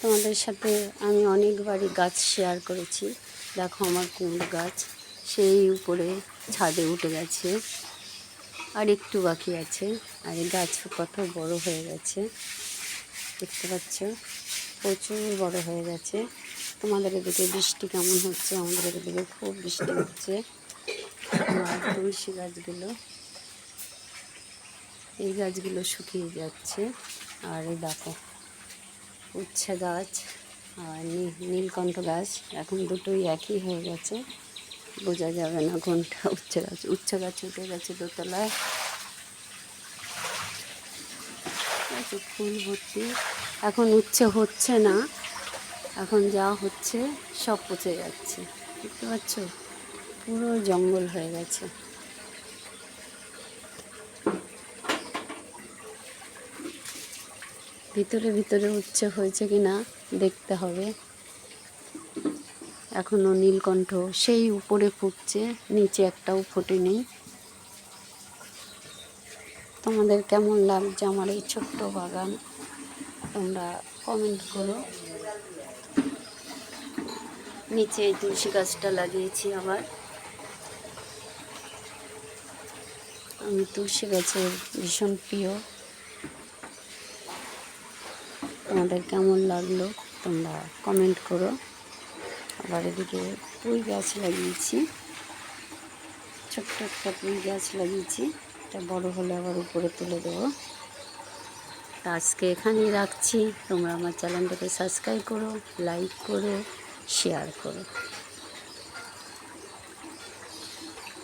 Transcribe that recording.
তোমাদের সাথে আমি অনেকবারই গাছ শেয়ার করেছি। দেখো আমার কুমড়ো গাছ, সেই উপরে ছাদে উঠে গেছে আর একটু বাকি আছে। আর এই গাছ কত বড় হয়ে গেছে, দেখতে পাচ্ছ? প্রচুর বড় হয়ে গেছে। তোমাদের এদিকে বৃষ্টি কেমন হচ্ছে? আমাদের এদিকে খুব বৃষ্টি হচ্ছে। আর তুলসী গাছগুলো, এই গাছগুলো শুকিয়ে যাচ্ছে। আর এই দেখো উচ্ছে গাছ আর নীলকণ্ঠ গাছ এখন দুটোই একই হয়ে গেছে। বোঝা যাবে না কোনটা উচ্ছে গাছ। উচ্ছে গাছ উঠে গেছে দোতলায়। ফুল ভর্তি। এখন উচ্ছে হচ্ছে না। এখন যা হচ্ছে সব পচে যাচ্ছে। দেখতে পাচ্ছ? পুরো জঙ্গল হয়ে গেছে। ভিতরে ভিতরে উচ্ছে হয়েছে কি না দেখতে হবে। এখনও নীলকণ্ঠ সেই উপরে ফুটছে, নিচে একটাও ফোটেনি। তোমাদের কেমন লাগছে আমার এই ছোট্ট বাগান? তোমরা কমেন্ট করো। নিচে এই তুলসী গাছটা লাগিয়েছি আবার। আমি তুলসী গাছের ভীষণ প্রিয়। তোমাদের কেমন লাগল তোমরা কমেন্ট করো। আবার এদিকে পুঁই গাছ লাগিয়েছি। ছোট্ট একটা পুঁই গাছ লাগিয়েছি। এটা বড় হলে আবার উপরে তুলে দেবো। তা আজকে এখানেই রাখছি। তোমরা আমার চ্যানেলটাকে সাবস্ক্রাইব করো লাইক করো শেয়ার করো।